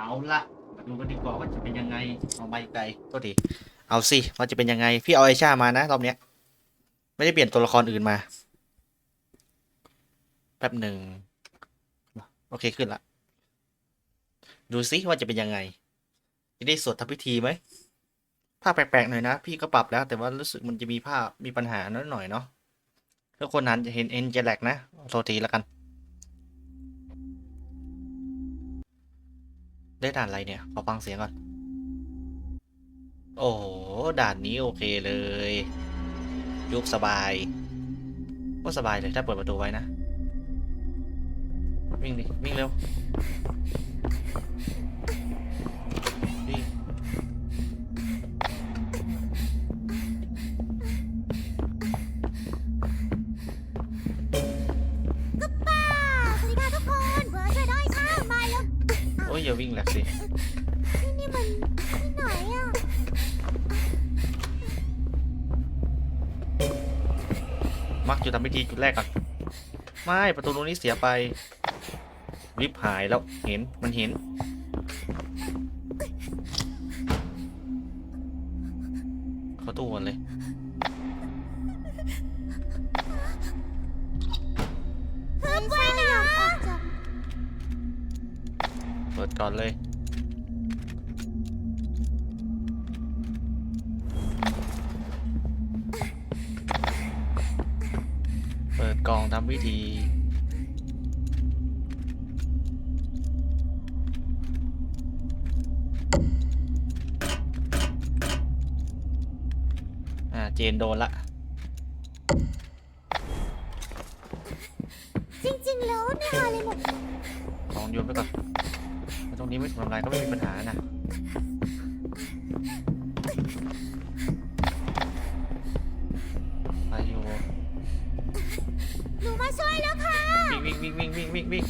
เอาละมาดูกันดีกว่าว่าจะเป็นยังไงเอาไปไกลก็ดีเอาสิว่าจะเป็นยังไง พี่เอาไอชามานะรอบเนี้ย ไม่ได้เปลี่ยนตัวละครอื่นมา แป๊บหนึ่งโอเคขึ้นละดูสิว่าจะเป็นยังไง จะได้สวดทำพิธีไหมภาพแปลกๆหน่อยนะ พี่ก็ปรับแล้ว แต่ว่ารู้สึกมันจะมีภาพมีปัญหาน้อยหน่อยเนาะถ้าคนนั้นจะเห็นเอ็นจะแหลกนะโทษทีแล้วกัน ได้ด่านอะไรเนี่ย ขอฟังเสียงก่อน โอ้โห ด่านนี้โอเคเลย ยุบสบายก็สบายเลยถ้าเปิดประตูไว้นะ วิ่งดิ วิ่งเร็ว วิ่งแหลกสิที่นี่มันที่ไหนอะมักจุดทำพิธีจุดแรกก่อนไม่ประตูตรงนี้เสียไป ริบหายแล้วเห็นมันเห็น กล่องทำพิธีอ่าเจนโดนละ จริงๆ แล้วเนี่ยอะไรหมดของโยนไปก่อน ตรงนี้ไม่ถูกทำลายก็ไม่มีปัญหานะ ช่วยแล้วค่ะ วิ่งวิ่งวิ่งวิ่งวิ่งวิ่ง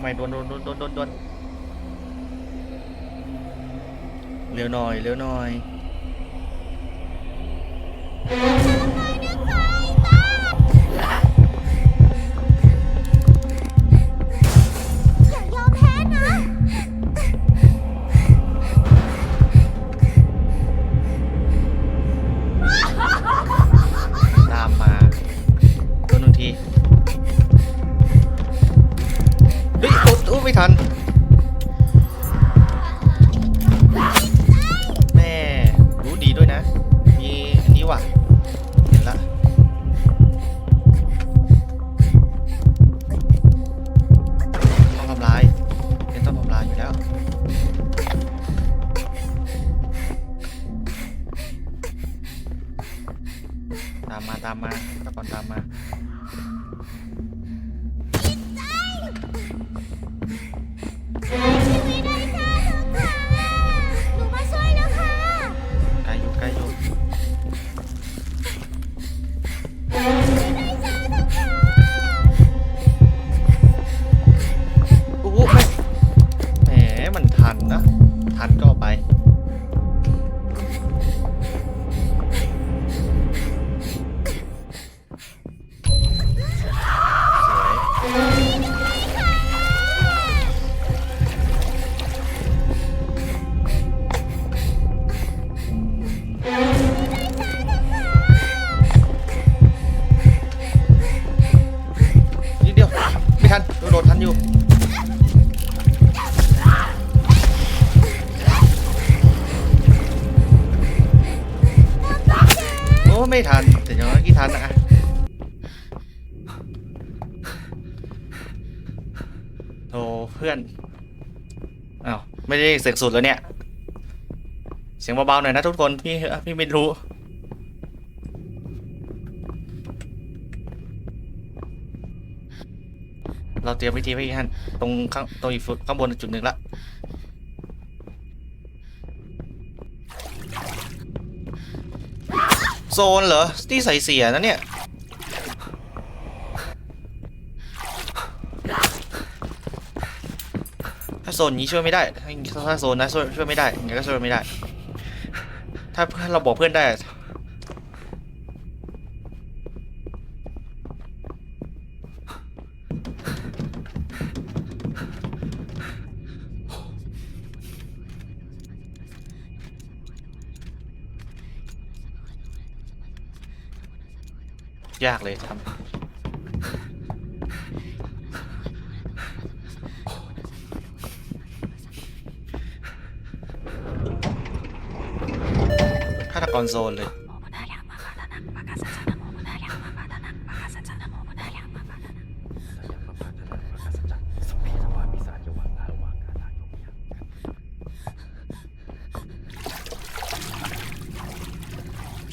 ใหม่ปักใหม่วนดวนดวนดวนดวนดวนเร็วหน่อยเร็วหน่อย ไม่ได้เสียงสุดแล้วเนี่ย เสียงเบาๆหน่อยนะทุกคนพี่พี่ไม่รู้ เราเตรียมวิธีไว้ท่านตรงข้างตรงอีกข้างบนจุดหนึ่งละโซนเหรอที่ใส่เสียนะเนี่ย ซนนี้ช่วยไม่ได้ถ้าโซนนะช่วยช่วยไม่ได้ยังไงก็ช่วยไม่ได้ ถ้าเพื่อนเราบอกเพื่อนได้ยากเลยทำฆากรโซนเลย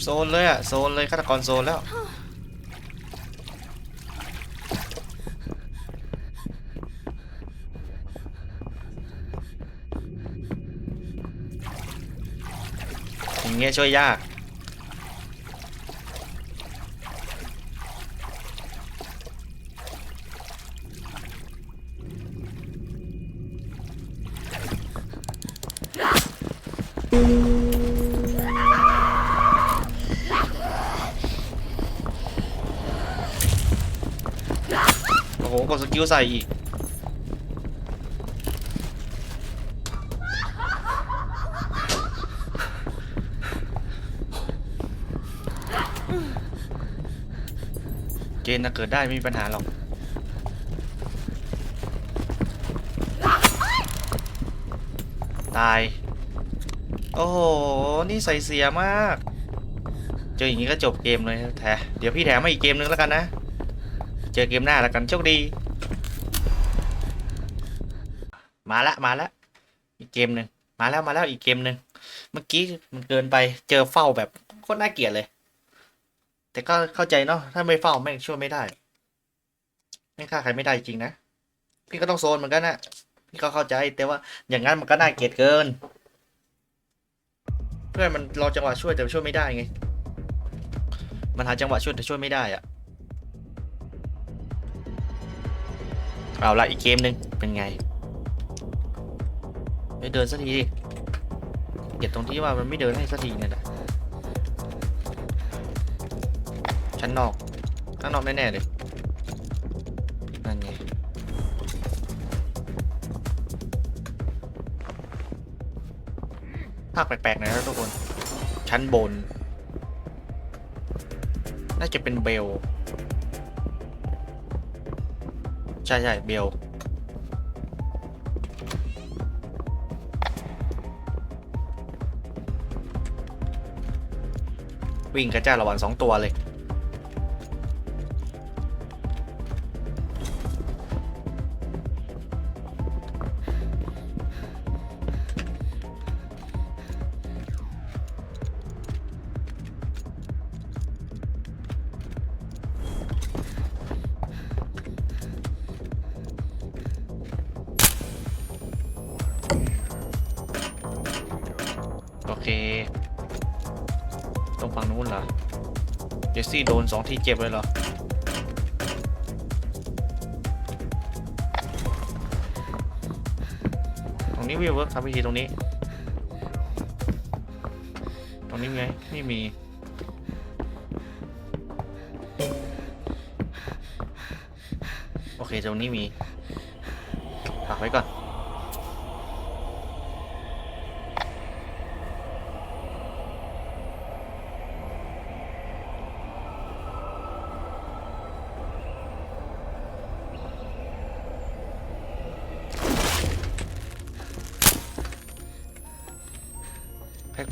โซนเลยอะโซนเลยฆาตกรโซนแล้ว งี้ยช่วยยาก โอ้โหกดสกิลใส่อีก เกณฑ์ นะเกิดได้ไม่มีปัญหาหรอกตาย โอ้โห นี่ใส่เสียมาก เจออย่างนี้ก็จบเกมเลยแถเดี๋ยวพี่แถมมาอีกเกมนึงแล้วกันนะ เจอเกมหน้าแล้วกันโชคดี มาละมาละอีกเกมหนึ่งมาแล้วมาแล้วอีกเกมหนึ่งเมื่อกี้มันเกินไปเจอเฝ้าแบบโคตรน่าเกลียดเลย แต่ก็เข้าใจเนาะถ้าไม่เฝ้าแม่งช่วยไม่ได้ไม่ฆ่าใครไม่ได้จริงนะพี่ก็ต้องโซนเหมือนกันนะพี่ก็เข้าใจแต่ว่าอย่างนั้นมันก็น่าเกลียดเกิน เพื่อนมันรอจังหวะช่วยแต่ช่วยไม่ได้ไง มันหาจังหวะช่วยแต่ช่วยไม่ได้อะเอาละอีกเกมหนึ่งเป็นไงไม่เดินสักทีดิเกลียดตรงที่ว่ามันไม่เดินให้สักทีเนี่ยแหละ ชั้นนอก ข้างนอกแน่ๆเลย นั่นไง ภาคแปลกๆหน่อยนะทุกคน ชั้นบน น่าจะเป็นเบล ใช่ใช่เบล วิ่งกระจ้าระหว่างสองตัวเลย ฝั่งนู้นเหรอ เจสซี่โดนสองทีเจ็บเลยเหรอ ตรงนี้วิวเวิร์กทำวิธีตรงนี้ ตรงนี้มีไหมไม่มีโอเคตรงนี้มีฝากไว้ก่อน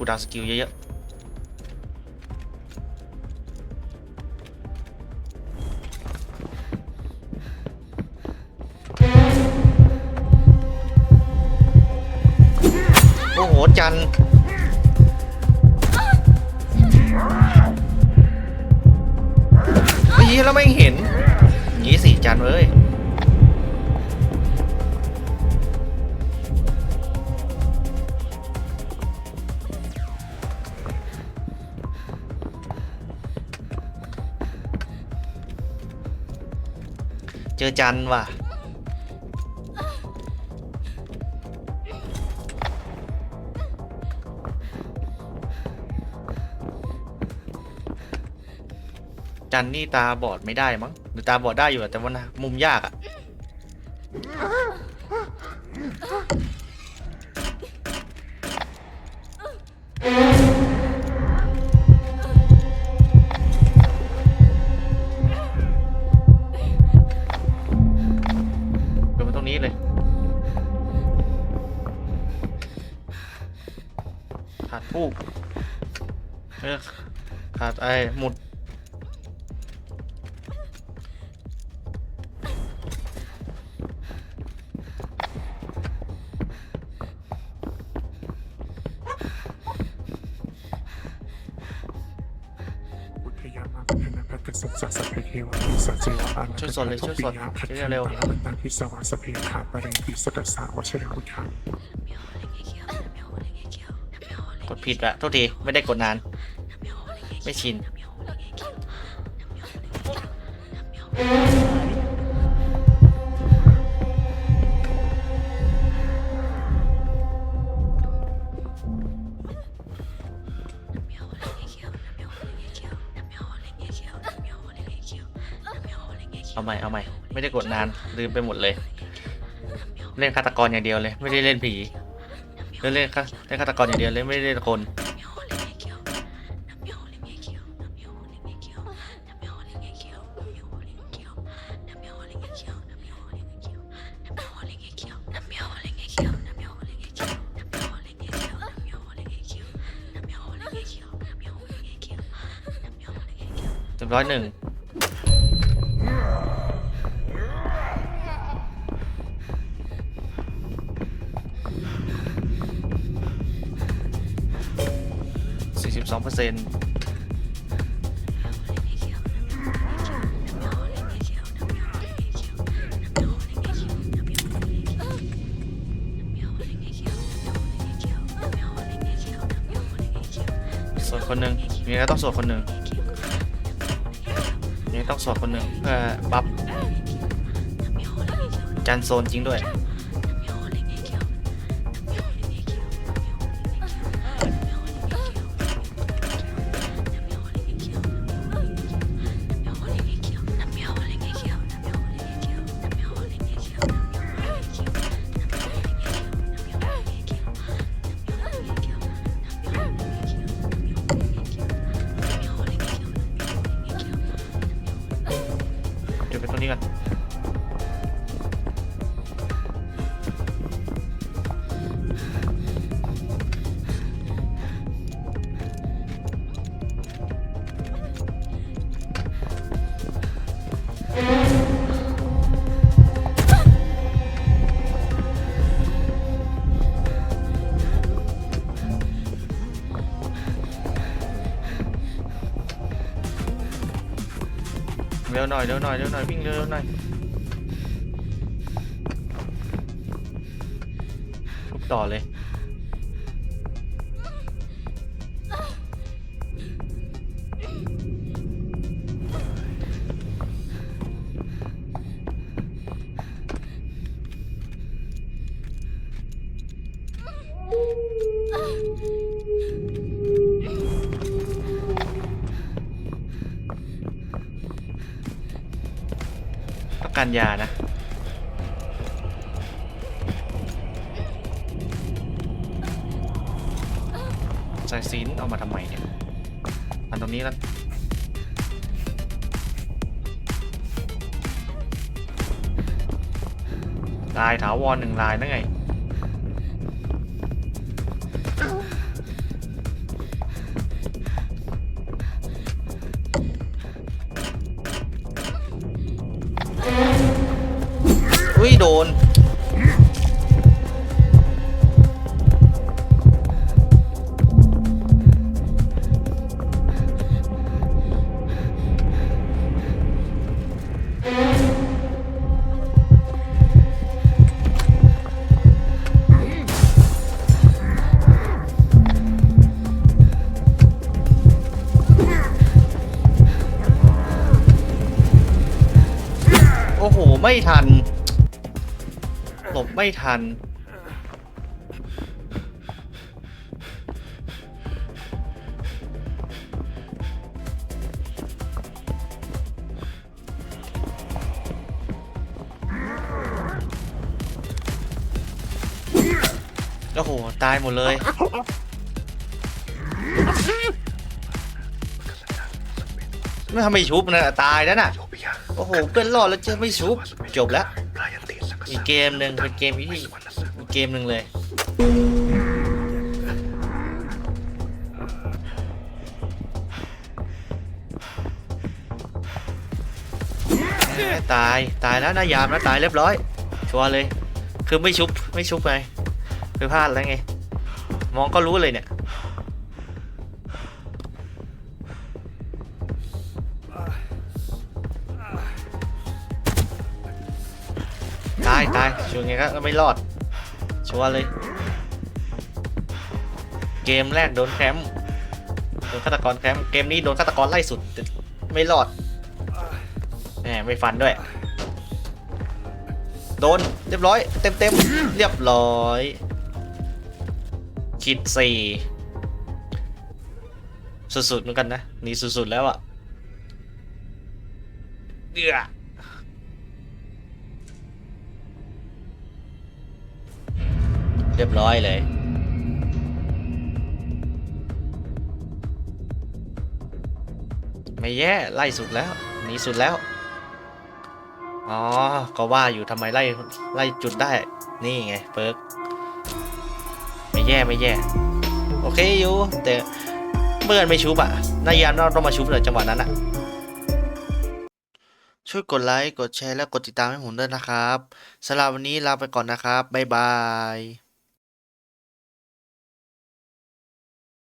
ดาวสกิลเยอะๆ โอ้โห จันเฮ้ยแล้วไม่เห็นอย่างงี้สิจันเอ้ย อจันว่ะ จันนี่ตาบอดไม่ได้มั้งหรือตาบอดได้อยู่อะแต่ว่านะมุมยากอะ ออขาดไอ้หมุด อุทยามาพัฒนาพัฒสัจจะสัพเพเทวะสัจเจวะอาช่วยสอนเลยช่วยสอนพัฒช่วยเร็วนาบันตังพิสวาสพเพขาปะเรงปิสัตสาวชระอุทานกดผิดอะโทษที ไม่ได้กดนาน ไม่ชิน เอาใหม่ เอาใหม่ ไม่ได้กดนาน ลืมไปหมดเลย เล่นฆาตกรอย่างเดียวเลย ไม่ได้เล่นผี เล่นเล่นฆาเล่นฆาตกรอย่างเดียวเลย ไม่ได้เล่นคน บร้อยหนึ่งสี่สิบสองเปอร์เซ็นต์ส่วนคนหนึ่งยังไงก็ต้องส่วนคนหนึ่ง ต้องส่วนคนหนึ่งเพื่อบัฟจันโซนจริงด้วย เร็วหน่อยเร็วหน่อยเร็วหน่อยวิ่งเร็วหน่อยทุบต่อเลย การยานะ สายสินเอามาทำไมเนี่ยอันตรงนี้แล้วลายถาวรหนึ่งลายนั่นไง อุ้ยโดน โอ้โหไไม่ทัน หลบไม่ทัน โอ้โห ตายหมดเลย ไม่ทำไมชุบนะ ตายแล้วน่ะ โอ้โหเพื่อนรอดแล้วเจอไม่ชุบ จบแล้ว อีกเกมหนึ่งเป็นเกมที่อีกเกมหนึ่งเลย ตายตายแล้วนายามแล้วตายเรียบร้อย ชัวร์เลย คือไม่ชุบไม่ชุบไงคือพลาดแล้วไง มองก็รู้เลยเนี่ย ยตายชัวร์ไงก็ไม่รอด ชัวร์เลย เกมแรกโดนแคมป์โดนฆาตกรแคมป์เกมนี้โดนฆาตกรไล่สุด ไม่รอดแหมไม่ฟันด้วย โดนเรียบร้อย เต็มเต็มเรียบร้อยคิดสี่สุดๆเหมือนกันนะนี่สุดๆแล้วอะเดือ เรียบร้อยเลย ไม่แย่ไล่สุดแล้วหนีสุดแล้ว อ๋อ ก็ว่าอยู่ทำไมไล่ไล่จุดได้ นี่ไงเปิร์กไม่แย่ไม่แย่ โอเคอยู่ แต่เมื่อนไม่ชุบอะนายยามเราต้องมาชุบเลยจังหวะนั้นอะช่วยกดไลค์ กดแชร์ และกดติดตามให้ผมด้วยนะครับสำหรับวันนี้ลาไปก่อนนะครับ บ๊ายบาย